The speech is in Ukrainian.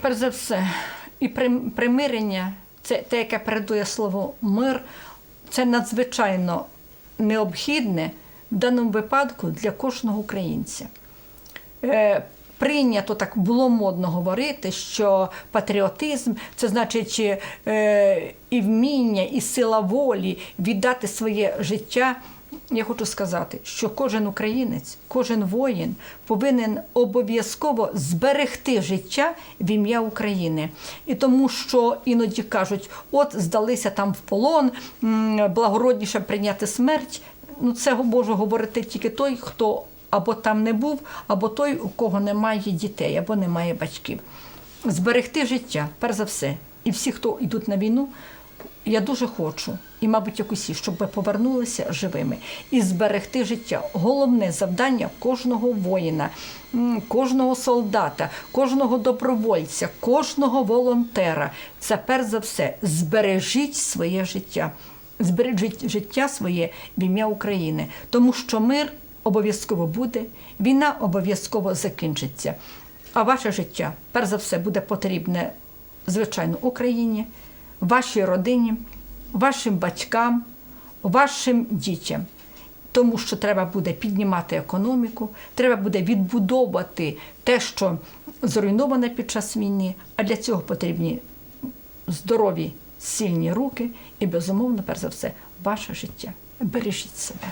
перш за все, і прим- примирення, це те, яке передує слово мир, це надзвичайно необхідне в даному випадку для кожного українця. Е, Прийнято так було модно говорити, що патріотизм це значить е, і вміння, і сила волі віддати своє життя. Я хочу сказати, що кожен українець, кожен воїн повинен обов'язково зберегти життя в ім'я України. І тому, що іноді кажуть, от здалися там в полон, благородніше прийняти смерть. Ну, це може говорити тільки той, хто або там не був, або той, у кого немає дітей, або немає батьків. Зберегти життя, перш за все. І всі, хто йдуть на війну, я дуже хочу, і, мабуть, як усі, щоб ми повернулися живими і зберегти життя. Головне завдання кожного воїна, кожного солдата, кожного добровольця, кожного волонтера це перш за все збережіть своє життя. Збережіть життя своє в ім'я України, тому що мир обов'язково буде, війна обов'язково закінчиться. А ваше життя, перш за все, буде потрібне, звичайно, Україні, вашій родині, вашим батькам, вашим дітям. Тому що треба буде піднімати економіку, треба буде відбудовувати те, що зруйноване під час війни, а для цього потрібні здорові, сильні руки і, безумовно, перш за все, ваше життя. Бережіть себе.